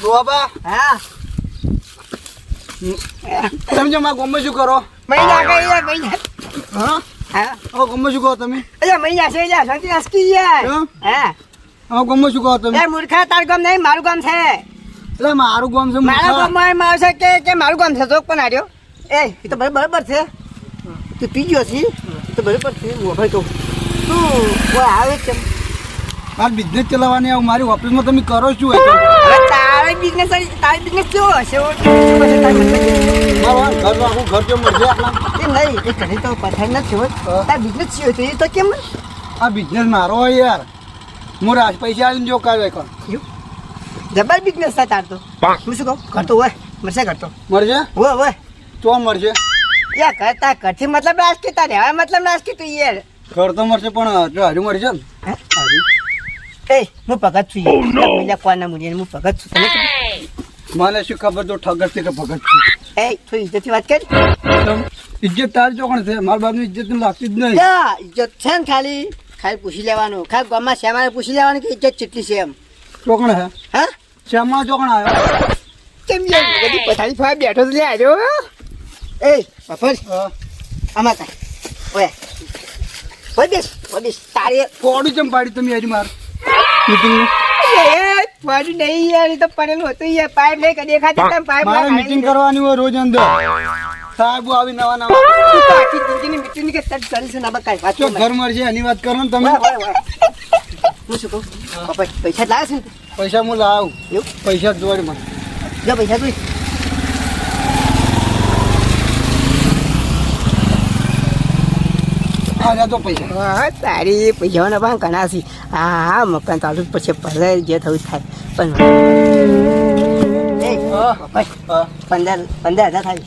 ડોબા હા. તમે જો માં ગમે શું કરો? મહિના કઈ મહિના હા. હા? ગમે શું કહો તમે? અરે મહિના છે યાર શાંતિ યાર કેમ? હા? હવે ગમે શું કહો તમે? મૂર્ખા તાર ગામ નહીં મારું ગામ છે. એટલે મારું ગામ છે મારા. ગામમાં એમ આવશે કે કે મારું ગામ છે જોક પણ હાર્યો એ એ તો બરાબર છે. તું પી ગયો છી તો બરાબર છે હું ભાઈ તો તું કોઈ આવે છે? મારે બિઝનેસ ચલાવવાની આવું મારી ઓફિસમાં તમે કરો શું હોય તારે બિઝનેસ તારી બિઝનેસ કેવો હશે? શું આ ઘર આખું ઘર જો મળશે આટલા? એ નહીં એ ઘણી તો પથારી નથી હોત. હા. તાર બિઝનેસ છે તો એ તો કેમ આ બિઝનેસ મારો હોય યાર. હું રાજ પૈસા આવીને જો કાઢે કર. જબર બિઝનેસ થાય તાર તો. હું શું કહું? કરતો હોય. મળશે કરતો મળશે? હોય હોય. તો મળશે. યા કરતા કરતી મતલબ રાજકી તારે હવે મતલબ રાજકી તું યાર. ઘર તો મળશે પણ જો હજુ મળશે ને? એ હું ભગત છું પેલા કોના મુનિયન હું ભગત છું તને મને શું ખબર તો ઠગર છે કે ભગત છે એ તું ઇજ્જતથી વાત કરી ઇજ્જત તારી ચોકણ છે મારા બાજુ ઇજ્જત તો લાગતી જ નહીં ઇજ્જત છે ને ખાલી ખાલી પૂછી લેવાનું ખાલી ગામમાં શ્યામાને પૂછી લેવાનું કે ઇજ્જત કેટલી છે એમ ચોકણ હે હા શ્યામા ચોકણ આવ્યો કેમ યાર બધી પથારી ફાય બેઠો જ લે આવ્યો એ બફર હા. આમાં કા ઓય ઓય બેસ ઓય બેસ તારે કોડું ચમ પાડી તમે હજી માર મીટિંગ નહીં યાર તો પડેલું હતું યાર. પાઇપ લઈ દેખાતી તમે પાઇપ મારે મીટિંગ કરવાની હોય રોજ અંદર. સાહેબ આવી નવા નવા. આખી જિંદગીની કે તડ ચાલી છે ના બકાય વાત ઘર મળશે એની વાત કરો ને તમે. હું શું કહું? પૈસા લાવે છે પૈસા હું લાવું. પૈસા જોડે મને. જો પૈસા તું આ તો પૈસા. હા તારી પૈસાના પણ ઘણા છે. હા હા મકાન ચાલુ પછી ભલે જે થયું થાય. પણ. પંદર પંદર હજાર થાય.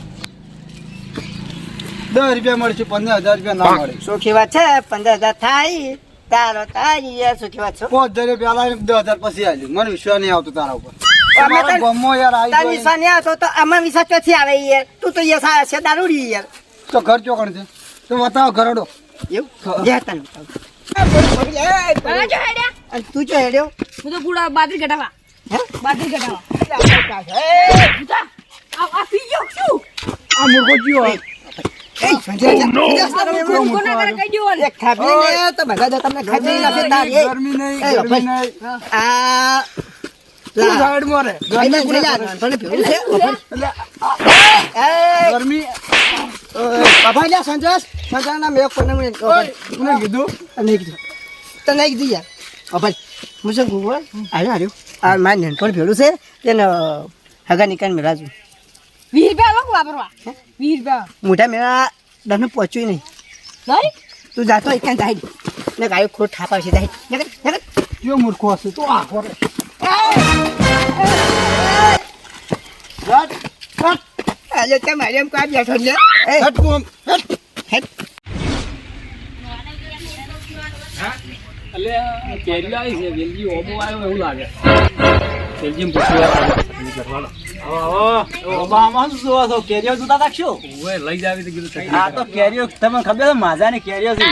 દસ રૂપિયા મળશે પંદર હજાર રૂપિયા ના મળે. સુખી વાત છે? પંદર હજાર થાય. તારો તારી સુખી વાત છે. પાંચ હજાર રૂપિયા લાવીને દસ હજાર પછી આવી મને વિશ્વાસ નહીં આવતો તારા ઉપર. તાર તો ઘર ચોકણ છે. તો બતાવો ઘરડો એવું તને જો હેડ્યા તું ચો હેડ્યો હું તો પૂરા બાદરી કઢાવા હે બાદરી કઢાવા આ આ પી ગયો શું આ મૂર્ખો ચિયો એ, સંજય, કોના મૂર્ખો કહી દેવો ને એ ને તો બધા તમને ખાબી નાખે તાર, ગરમી નહીં ગરમી નહીં આ તું લા. સાઈડમાં રે ગરમી કોને ગરમી. બાબા લ્યા, સંજય, સંજયના મેં કોને મને કહો, ભાઈ. કોને કીધું? તને નહીં કીધું. તને કીધું યાર. ઓ ભાઈ હું શું કહું આવ્યો આવ્યો આ મારે નાનપણ ભેળું છે. તેને હગા નિકાલ મેળા છું વીસ રૂપિયા લોકો વાપરવા. વીસ રૂપિયા. મોટા મેળા દસને પહોંચ્યું નહીં. નહીં? તું જાતો એક જાય ને ગાયો ખોટ ઠાપ આવશે જાય નકર, નકર. મૂર્ખો હશે? તો આ ખોરે હટ, હટ, આજે તે મારે એમ કાં બેઠો એ, હટ કોમ, હટ. હેટ. એટલે કેરી આવી છે વેલજી ઓબો આવ્યો એવું લાગે. વેલજી પૂછ્યું ઓબામાં શું જોવો જોતા રાખશો? લઈ જાવી તો કીધું ચટણી આ તો કેરીઓ તમને ખબર છે માજાની કેરીઓ છે.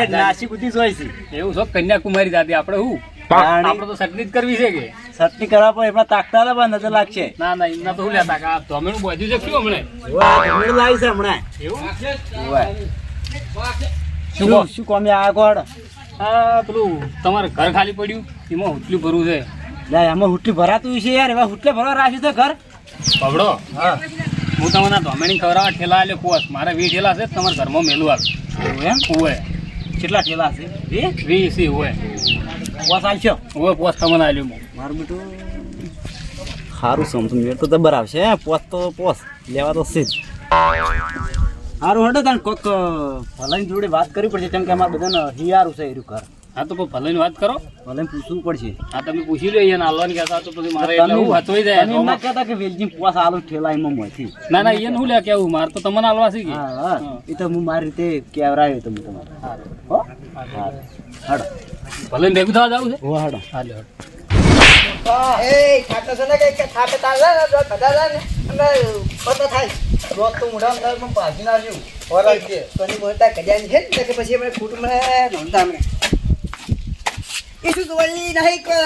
એ નાસી બુદ્ધિ જોઈ છે. એવું છો કન્યાકુમારી જાતી આપડે હું? પાણી આપણે તો ચટણી જ કરવી છે કે? ચટણી કરવા એમના તાકતા લે નજર લાગશે. ના ના એમના તો શું લેતા? કા ધોમેણું બધું છે કયું હમણે. જમીન લાવી છે હમણાં. શું શું કોમે આ ગોળ આ પેલું તમારે ઘર ખાલી પડ્યું? એમાં હુટલું ભરવું છે. લે એમાં હુટલી ભરાતું છે યાર. એવા હુટલે ભરવા રાખ્યું છે ઘર? પબડો હા. હું તમને ધોમેણી ખવડાવવા ઠેલા એટલે કોસ મારે વી ઠેલા છે તમારા ઘરમાં મેલું આવે. એવું એમ? હોય કેટલા ઠેલા છે? વી વી સી ઓવે પોસ આલશો ઓવે પોસ તમને આલ્યું હું મારું બેટું સારું સમથું મેળ તો દબર આવશે હે. પોસ તો પોસ લેવા તો છે જ. સારું હડો તને કોક ભલાઈ જોડે વાત કરવી પડશે કેમ કે અમારે બધાને હિયારું છે એરું ઘર. હા તો ભલે વાત કરો? ભલે પૂછવું પડશે. હા તમે પૂછી લો અહીંયા આલવાની કહેતા તો પછી મારે એટલે હું હચવાઈ જાય. તમે એમ ના કહેતા કે વેલજી પોસ આલો ઠેલા એમાં મથી ના ના એને હું લે કેવું મારે તો તમને આલવા છે કે? હા એ તો હું મારી રીતે કેવરાયો તમે હું તમારે. હો. હા? હડો ભલે ને ભેગું થવા જવું છે? હો હડો હા લે એ ખાતો છે ને કે કે થાપે તાર ને જો બધા ને અને પતો થાય. રોજ તો મોઢામાં થાય પણ કે. કોની બોલતા કજાની છે ને કે પછી આપણે કુટુંબ નોંધતા હમણાં એ શું વળી નહીં કે?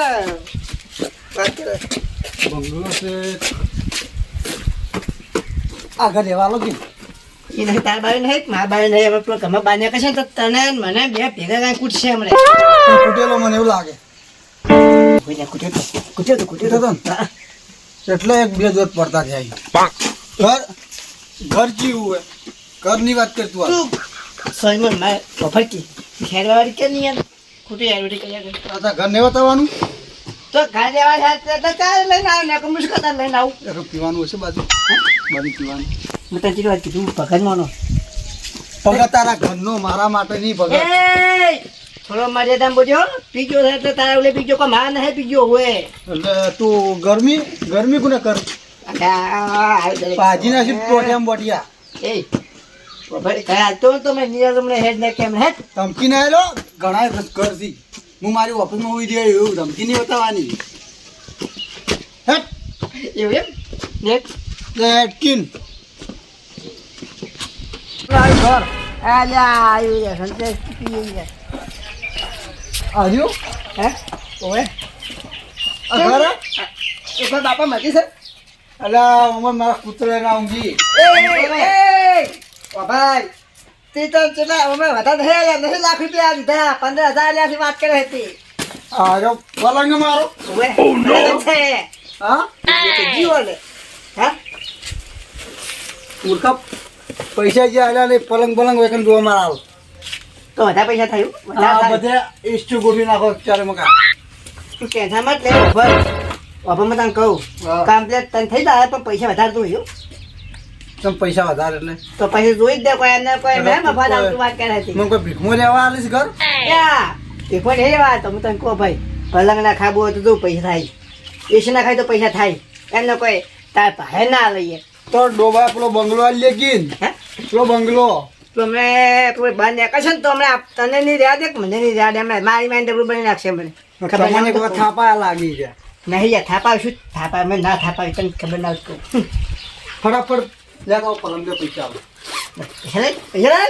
વાત કરે. બંગલો છે. આગળ રહેવા લો કે એ નહીં તાર બારી નહીં મારા બારી નહીં હવે પેલો ગમે બાને કહેશે તો તને મને બે ભેગા કાંઈ કૂટશે હમણે. કૂટેલો મને એવું લાગે. કોઈ ના કૂટ્યો તો કૂટ્યો તો. કૂટ્યો તો હા. એટલે એક બે જોત પડતા જાય ઘર ઘર જીવું હોય ઘરની વાત કરતું આ તું સોયમન મારે વફરકી ખેરવાવાળી કે નહીં યાર ખોટી યાર કર્યા કરે ઘર ને બતાવવાનું તો ઘર જવા છે તો ચાલ લઈને આવ ને મુશ્કેલ લઈને આવું. પીવાનું હશે બાજુ. બાજુ પીવાનું. હું તને ચીજ કીધું ભગત ભગત તારા ઘરનો મારા માટે નહીં ભગત. થોડો મર્યાદા બોલ્યો પીજો છે એટલે તારા ઓલે પીજો કો માર નહીં પીજો હોય એટલે તું ગરમી ગરમી કોને કર? પાજી નાખી ટોટિયામ બોટિયા. એ તો તો નિરાજ તમને હેડ ને કેમ હેડ. ધમકી ના આવેલો ઘણા થી હું મારી ઓફિસમાં ઉઈ દે એવું ધમકી નહીં બતાવવાની. હેટ એવું એમ? નેટ. આવ્યું છે છે આવ્યું? હે? ઓએ આ ઘર? બાપા મતી છે? અલા અમર મારા કૂતરા ના ઊંઘી ભાઈ તે તો ચલા અમે વધારે આલ્યા નહીં લાખ રૂપિયા દીધા પંદર હજાર આલ્યા થી વાત કરે હતી. આજો પલંગ મારો. છે. હા? જીવો ને હા? મૂર્ખા પૈસા જે આવ્યા ને પલંગ પલંગ વેકન જોવા માં આવો તો વધારે પૈસા થયું? હા બધા. બધે ઇસ્ટુ ગોઠવી નાખો ચારે મકા. તું ટેન્શન મત લે ઉભર ઉભર તને કહું. કામ કમ્પ્લેટ તને થઈ જાય પણ પૈસા વધારે જોઈએ તમ પૈસા વધારે એટલે? તો પૈસા જોઈ જ દે કોઈ એમને કોઈ મેં મફત આવતું વાત કરે છે. મને કોઈ ભીખમો લેવા આલીશ ઘર? કોઈ નહીં વાત હું તને કહો ભાઈ પલંગ ના ખાવું હોય તો જો પૈસા થાય. એસી ના ખાય તો પૈસા થાય. એમને કોઈ તાર પાસે ના લઈએ. તો ડોબા પેલો બંગલો આ લેકીન હે? પેલો બંગલો. તો અમે કોઈ બંધ કરશે ને તો અમે તને નહીં રહ્યા દે મને નહીં રહ્યા દે અમે મારી માઇન્ડ ડબલું બની નાખશે મને. તમને કોઈ થાપા લાગી છે. નહીં યાર થાપા શું? થાપા અમે ના થાપા તને ખબર ના કહું. ફટાફટ લેતા પલમ દે પૈસા હેલે? હેલે?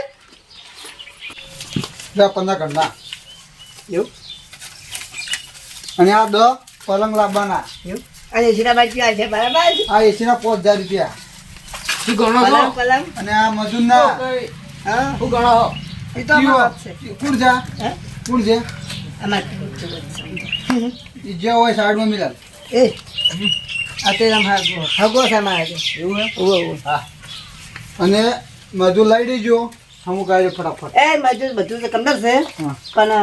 લે પંદર ઘંટા. એવું? અને આ દ પલંગ લાવવાના. એવું? અને એસીના બાજુ છે બરાબર? આ એસીના પાંચ હજાર રૂપિયા. શું ગણો પલંગ પલંગ અને આ મજૂરના હા? શું ગણો એ તો અમારો હક જા હે? છે? અમારે ઈ જે હોય સાઈડમાં મિલાલ એ. આ તે આમ હગો હગો છે અમારે એવું હે. હા. અને મજૂર લઈ દેજો હું આવી ફટાફટ. એ મજૂર બધું તો કમદર છે. પણ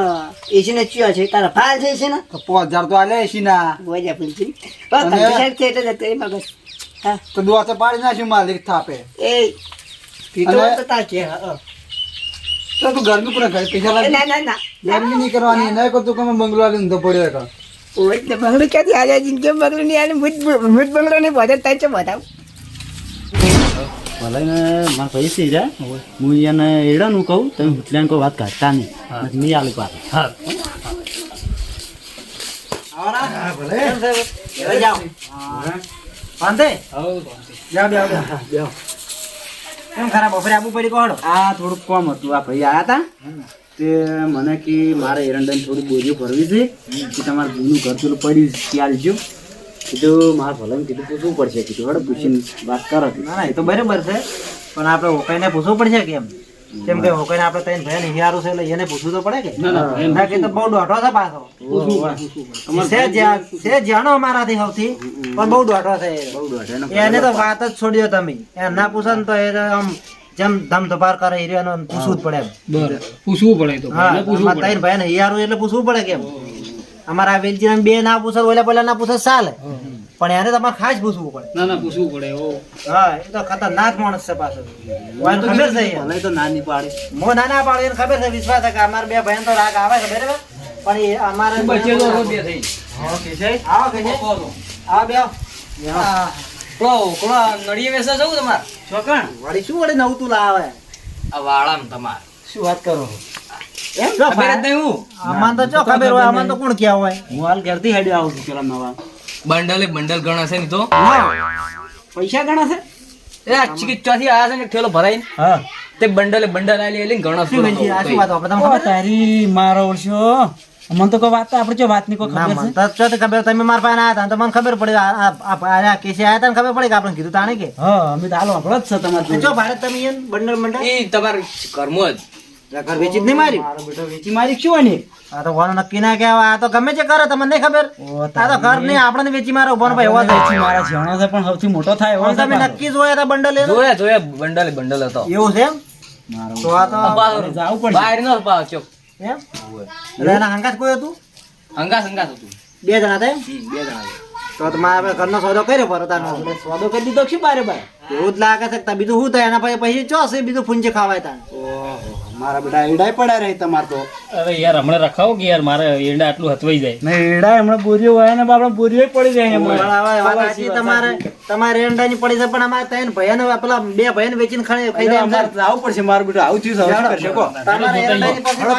એસી ને ચિયો છે? તારા ફાલ છે એસી ને તો પાંચ હજાર તો આલે એસી ના બોજા કન્ડિશન છે એટલે જતો એ દુઆ તો પાડી નાખ્યું માલિક થાપે. એ પીતો તો છે હા, હા. તો તું ઘરનું પણ ઘરે પૈસા લાગે? ના ના ના. ગરમી નહીં કરવાની નહીં કરતું કે મેં બંગલો આલી ઊંધો પડ્યો હતો ઓય તે બંગલો ક્યાંથી આજે જિંદગી બંગલો નહીં આલે? મુજ મુજ બંગલો નહીં બધા તાર છે બતાવ ભલે ને મારા પૈસા છે. હું એને એડાનું કહું તમે હુટલાને કોઈ વાત કાઢતા નહીં. મેં આલું પાછું. ભલે. જાઓ. હવ જાવ જાવ જાવ કેમ ખરાબ ઓફરે આપવું પડી કોણ? આ થોડુંક કોમ હતું. આ ભાઈ આવ્યા હતા તે મને કે મારે એરંડાને થોડી બોરીઓ ભરવી છે. કે તમારે જૂનું ઘર પેલું પડ્યું છે, તે આલજો કીધું મારા ભલે કીધું પૂછવું પડશે કીધું હડો પૂછીને વાત કરો. ના ના એ તો બરાબર છે. પણ આપણે ઓકાઈને પૂછવું પડશે કેમ કેમ કે હોકાઈને આપણે ત્રણ ભાઈ હિયારું છે એટલે એને પૂછવું તો પડે કે? ના કે તો બહુ દોઢો છે પાછો. છે જ્યાં- છે જાણો અમારાથી સૌથી પણ બહુ દોઢો છે એનો તો વાત જ છોડ્યો તમે. એ ના પૂછો ને તો એ આમ જેમ ધમ ધપાર કરે એ રહ્યો પૂછવું જ પડે એમ. પૂછવું પડે તો. હા અમારા ભાઈ ને હિયારું એટલે પૂછવું પડે કેમ? અમારા વેલજી બે ના પૂછે ઓલા પેલા ના પૂછે ચાલે પણ એને તમારે ખાસ પૂછવું પડે. ના ના પૂછવું પડે ઓ. હા એ તો ખતરનાક માણસ છે પાછો. મને ખબર છે ભલે તો નાની પાડે. મો નાના પાડે એને ખબર છે વિશ્વાસ છે કે અમાર બે ભાઈ તો રાગ આવે છે બરાબર? પણ એ અમારે બચે તો રોજ બે થઈ. આવો કે છે? આવો બે. હા. પેલો પેલો નળીએ વેસા જવું તમારે? છોકણ વાડી શું વડે નવતું લાવે? આ વાળામ તમારે. શું વાત કરો? એમ? ખબર જ નહીં હું. આમાં તો ચો ખબર હોય આમાં તો કોણ ક્યાં હોય? હું હાલ ઘરથી હેડ્યો આવું છું પેલા નવા. બંડલે બંડલ ગણા છે ને તો? પૈસા ગણા છે? એ આ ચિકિત્સાથી આયા છે ને ઠેલો ભરાઈને હા. તે બંડલે બંડલ આલી આલી ગણો શું વેચી આ શું વાત આપણે તમને ખબર તારી મારો ઓળશો મને તો કોઈ વાત તો આપણે જો વાતની કોઈ ખબર છે? તો ખબર તમે મારા પાસે આયા હતા તો મને ખબર પડી. આ- કેસે આયા હતા ખબર પડી કે આપણે કીધું તાણે કે? હા અમે તો હાલો આપણો જ છે તમારે જો ભારત તમે બંડલ બંડલ? એ તમારે કર્મો જ. ઘર વેચી જ નહીં મારી મારો બેટો વેચી. મારી શું ને આ તો વાનો નક્કી ના કહેવાય. આ તો ગમે તે કરે તમને નહીં ખબર? આ તો ઘર નહીં આપણે વેચી મારો બોન ભાઈ. એવો વેચી મારા છેણો છે પણ સૌથી મોટો થાય એવો તમે નક્કી જોયા હતા બંડલ જોયા જોયા બંડલ બંડલ હતો. એવું છે એમ? મારો તો આ તો જાવું પડશે. બહાર નો પાવ ચોક એમ? એટલે એના હંગાત કોઈ હતું? હંગાસ હંગાસ હતું. બે જણા હતા એમ? બે જણા તો તમારે આપણે ઘરનો સોદો કર્યો પરતાનો આપણે સ્વાદો કરી દીધો શું બારે બાર એવું જ લાગે છે બીજું શું થાય? એના પછી પછી ચો છે બીજું ફૂંચે ખાવાય ઓહો મારા બેટા એડાય પડ્યા રહી તમાર તો. અરે યાર હમણે રખાવો કે યાર મારે એરડા આટલું હતવાઈ જાય. ને એડાય હમણે બોરીઓ હોય ને આપણે બોરીઓ પડી જાય પણ હમણાં. તમારે તમારે ની પડી જાય પણ અમારે ત્રણ ભાઈઓને પેલા બે ભાઈને વેચીને ખાઈ ખાઈ જાય અમારે આવું પડશે મારું બેટું આવું થયું છે, કરશે કહો? તમારે હેડો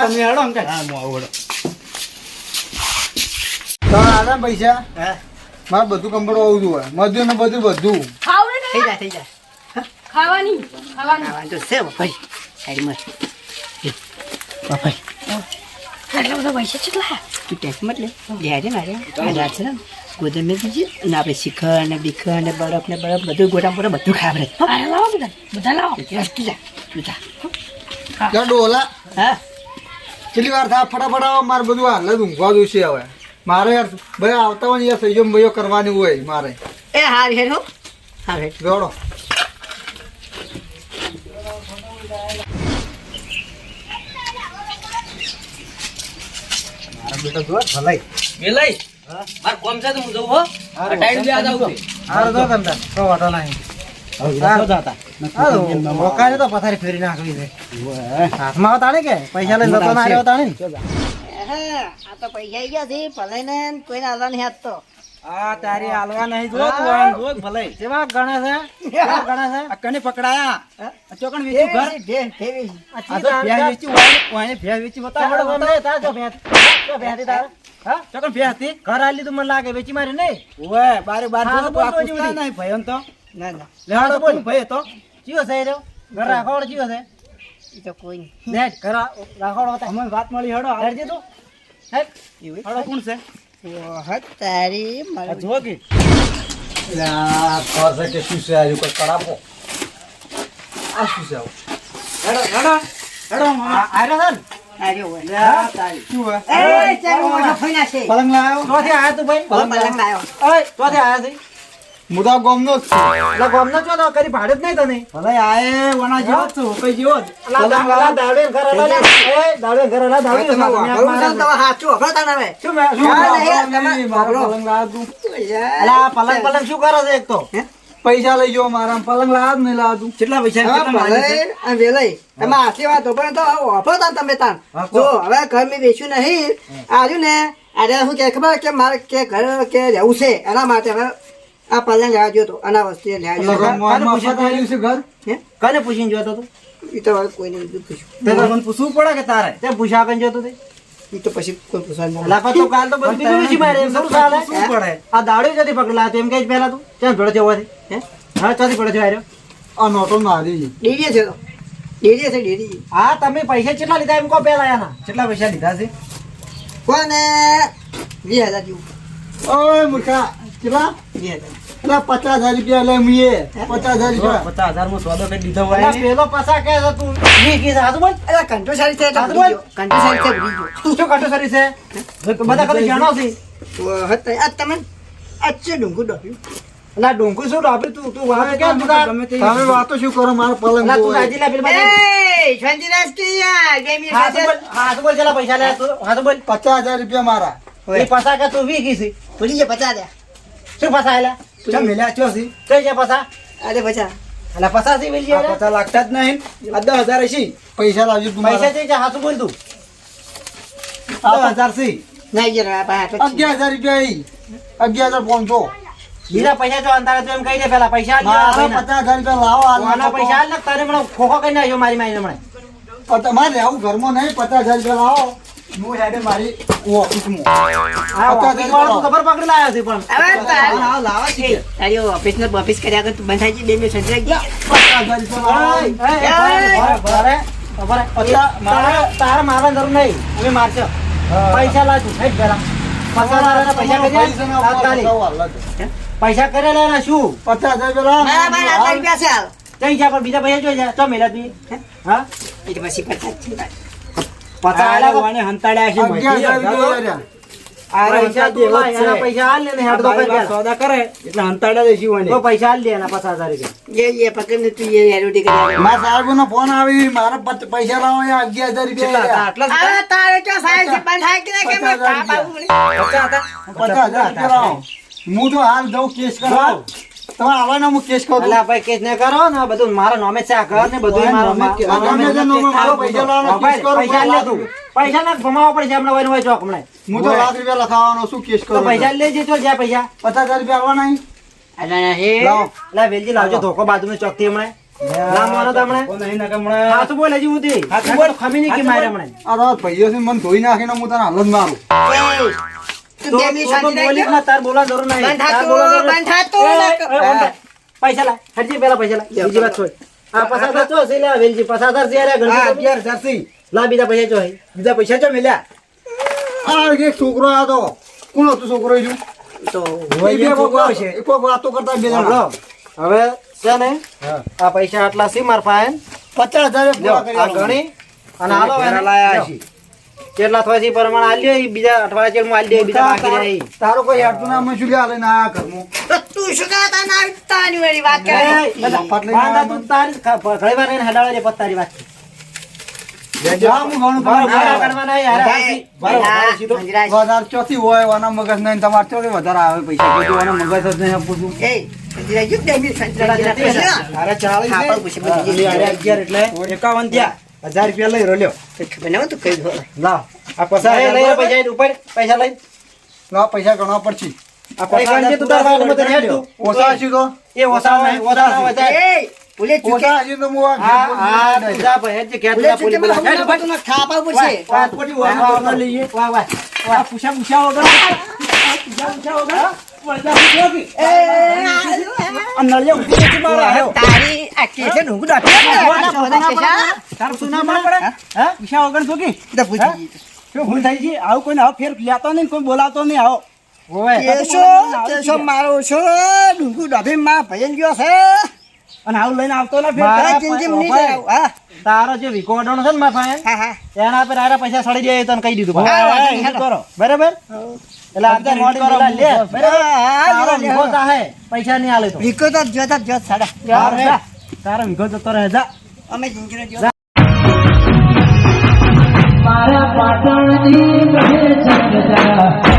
તમે હેડો અંકલ. હા હું આવું તો આના પૈસા? હે? મારે બધું કમ્પ્લીટ હોવું જોઈએ. મજૂર ને બધું બધું. થઈ જાય થઈ જાય. ખાવાની? ખાવાની. વાંધો છે ભાઈ સાઈડમાં ભાઈ આટલા બધા પૈસા કેટલા તું ટેક્સ મત લે. જ્યારે મારે. આ રાત છે ને. ગોદમ મેં દીધી અને આપણે શિખર ને બીખર ને બરફ ને બરફ બધું ગોટામ ગોટા બધું ખાવડે અરે લાવો બધા. બધા લાવો. તું જા. તું જા. ડોલા. હા. કેટલી વાર થાય ફટાફટ આવો મારે બધું હાલ જ ઊંઘવા છે હવે. મારે યાર ભાઈ આવતા હોય ને યાર સંયમ ભાઈઓ કરવાની હોય મારે. એ હાર હેર હો. હાર હેડ. દોડો મારો બેટો જો ભલાઈ. વેલાઈ મારે કોમ છે તો હું જઉં હો. ટાઈમ બે આ જાઉં છે હારું તો નહીં. પથારી ફેરી નાખવી છે. હાથમાં આવતા કે? પૈસા લઈને જતો ના તાણે ને? આ તો પૈસા આવી ગયા છે ભલે ને કોઈને આવવા નહીં હાથ તો. આ તારી હાલવા નહીં જો તું આમ જો ભલાઈ. જેવા ગણે છે? કેવા ગણે છે? આ કને પકડાયા? ચોકણ વેચ્યું ઘર? ભે- ભે- આ તો ભેંસ વેચી વાય વાયને ભેંસ વેચી તારો હેડો જો ભેંસ. જો ભેંસ હતી તારે. હા? ચોકણ ભેંસ હતી? ઘર આલી લીધું મને લાગે વેચી મારી નહીં? ઓય બારે બાર હા, જો તો આ તો નહીં તો ના ના. લેવાડો બોલ. ભાઈ તો છે રહ્યો? ઘર રાખવાવાળો ચિયો છે. તો કોઈ નહીં. લે, ઘર રા- રાખવાવાળો હતા. અમને વાત મળી. હેડો ઘર જે તું? હેટ. હેડો કોણ છે? વહત તારી મારી જો કે. ખબર છે કે શું છે આજે કોઈ કડાપો? આ શું છે? હેડો હેડો. હેડો આ- આ રહ્યો છે ને? આર્યો હોય. લે આ તારી. શું હોય? એ ચાલો મોઢા ફોઈ નાખે પલંગ લાવ્યો ચોથી આયા તું ભાઈ? પલંગ લાવ્યો તો આયા છે? મુદા ગોમનો જ છું. એટલે ગામનો છો તો કરી ભાડે જ નહીં તને. ભલે આએ વના જેવો જ છું કઈ જેવો જ. અલા, દા- અલા, ઘર અલા, લે. એ, દાવડીને ઘર અલા, દાવડીને તમે તમે હાચું હવે તાન હવે. શું મે શું હા, મેં- તમારે મારો પલંગ લાવ્યો તું અલા, પલંગ પલંગ શું કરો છે એક તો? પૈસા લઈ જાઓ મારા પલંગ લાવ્યો જ નહીં લાવ્યો તું કેટલા પૈસા? ભલે. વેલાઈ એમાં આટલી વાત ઉપર તો ઓફર તા તમે તાન જો હવે ઘર મેં વેચ્યું નહીં આવ્યું ને અરે શું કે ખબર કે મારે કે ઘર કે રહેવું છે એના માટે હવે આ પલંગ લેવા ગયો તો આના વસ્તુ લેવા? કને પૂછીને જોતો તો? એ તો હવે કોઈને બીજું પૂછ્યું. પૂછવું પડે કે તારે? તે પૂછા કને જોતો તે. તો પછી કોઈ પૂછવા નહીં અલા, કાલ તો બધું બીજું વેચી મારે એમ ચાલે પૂછવું પડે. આ દાડો જતી પકડલા તેમ કે પહેલા તું. ક્યાં ભેળો થયો હોવાથી? હે? હા ચોથી પડ્યો થયો આર્યો? આ નોટો મારી છે. છે તો. ડેરી છે ડેરી હા તમે પૈસા કેટલા લીધા એમ કહો પહેલા કેટલા પૈસા લીધા છે? કોને? વીસ હજાર જેવું. ઓય મૂર્ખા. કેટલા? એટલે પચાસ હજાર રૂપિયા લે મીએ પચાસ હજાર રૂપિયા. પચાસ હજારમાં સોદો કરી દીધો હોય. પેલો પસા કે છે તું. મી કે સાધુ બોલ. અરે કંટો સારી છે સાધુ બોલ. કંટો સારી છે તું શું કંટો સારી છે બધા કદી જાણો છે. આ તમે અચ્છે ડુંગુ ડોબ્યું ના ડોંકુ શું ડાબી તું? તું વાત કે ગમે તે તમે વાતો શું કરો મારો પલંગ ના તું. રાજી લા પેલી. એ શાંતિરાજ કે યાર? બે મિનિટ હા બોલ ચલા પૈસા લે. તું હાથું બોલ. પચાસ હજાર રૂપિયા મારા. એ પસા કે તું વી કીધી પડી ગયા પચાસ હજાર. શું પસા એલા ચમ મેલ્યા? ચો સી? કઈ છે પસા? અરે પચાસ અલા પસા થી વેલી આ પસા લાગતા જ નહીં. આ દસ હજાર પૈસા લાવજો તું પૈસા મારા. જે છે હાથું બોલ તું. દસ હજાર છે નહીં જરા બા આટલો જ અગિયાર હજાર રૂપિયા ઈ. અગિયાર હજાર પાંચસો. બીજા પૈસા જો અંતારે તો એમ કહી દે પેલા પૈસા પચાસ હજાર રૂપિયા લાવો આના પૈસા ને તારે મને ખોખો કરી નાખ્યો મારી મારી હમણાં. તમારે આવું ઘરમાં નહીં પચાસ હજાર રૂપિયા લાવો. હું હેડે મારી ઓફિસમાં આ ઓફિસ વાળો તું ખબર પકડી લાવ્યો છે પણ. હવે તારી- લાવો લાવો છે તારી ઓફિસ ને ઓફિસ કર્યા આગળ તું બંધ થઈ બે મિનિટ સંજય ગયા પચાસ હજાર રૂપિયા લાવો એ, એ, એ, ભરે, ભરે, ભરે. તારે તારે મારવાની જરૂર નહીં. અમે મારશો પૈસા લાજુ. હેડ પેલા. પૈસા કરેલા એના શું? પચાસ હજાર પેલા. બીજા પૈસા જોઈ જાય તો મેલા તું. હા? એટલે પછી પચાસ ફોન આવી મારા પૈસા લાવો અગિયાર હજાર રૂપિયા. પચાસ. હજાર હું તો હાલ જઉં કેસ કરવા. તમે આવવાનો હું કેસ કરું અલા ભાઈ કેસ ન કરો. ને બધું મારા નામે છે આ ઘર ને બધું મારા નામે પૈસા ના ભમાવા પડશે હમણાં વહી ચોક હમણાં. હું તો લાખ રૂપિયા લખાવવાનો શું કેસ કરું પૈસા લેજે તો જ્યાં પૈસા. પચાસ હજાર રૂપિયા આવવાના એટલે વેલજી લાવજો ધોકો બાજુમાં ચોકથી હમણાં. ના માનો ધોઈ નાખીને હું તને હાલ જ મારું પૈસા લાય હજી પેલા પૈસા લાય બીજી વાત છોડ. આ પચાસ ચો છે લે વેલજી? પચાસ છે યાર, આ ગણતરી તમે. લા બીજા પૈસા ચો બીજા પૈસા ચો મેલ્યા? આ એક છોકરો આ તો. કોણ હતું છોકરો તો વાતો કરતા બે જણા. હવે છે ને આ પૈસા આટલા સી માર પાસે. પચાસ હજાર ઘણી આ. ગણી. અને હાલો લાયા લ્યો. છે. કેટલા એ પ્રમાણે આલ્યો બીજા અઠવાડિયા ચેલ હું આલી દે બીજા બાકી રહ્યા તારો કોઈ હેડતું ના શું લે આલે ના ઘરમાં? તું શું ના તાની વાળી વાત કરે. તારી ઘણી વાર એને પત તારી વાત રહે. એકાવન થયા. હજાર રૂપિયા લઈ રહ્યો લ્યો તો ખબર ના આ પચાસ લઈ? પૈસા ઉપર પૈસા લઈ પૈસા ગણવા પડશે આ કઈ ગણજે તું તારા પૂરા તો કરી હેડ લ્યો. તું. ઓછા હશે તો એ ઓછા નહીં, ઓછા ના હોય એ, ભૂલે ચૂકે. ઓછા હશે તો હું હા, હા, બોલી ભાઈ, જે ઘેર ભૂલે પેલા ચૂકે પોલી મને બોલા. હેડ, હમણાં બધું ખાપા પડશે. વાહ, ખોટી વાત વાહ, વાહ, વાહ. પૂછા પૂછા વગર પૂછા પૂછા વગર તારી આ કેસે ઢૂંગું દાંતી છે. ના, બધા કેસા? તારું શું પડે હા? પૂછ્યા વગર શું કે પૂછી શું ભૂલ થઈ છે આવું કોઈને આવો ફેર લેતો નહીં કોઈ બોલાતો નહીં આવો કેશો કેશો મારો છો ઢૂંગું દાંતી માં ભજન ગયો છે અને આવું લઈને આવતો ના મારા તારા નહીં. હા તારો જે વિકો છે ને મારા એના પર આરા પૈસા સડી જાય તને કહી દીધું. કરો બરાબર એટલે આપણે મોડી કરો, લે. હા, તારો હા, વિકો પૈસા નહીં આલે તો. વિકો તો જોતા જ જોત સાડા તારો વિગો જતો રહે જા. અમે જિંદગીનો જો. મારા પાટણની રહે છે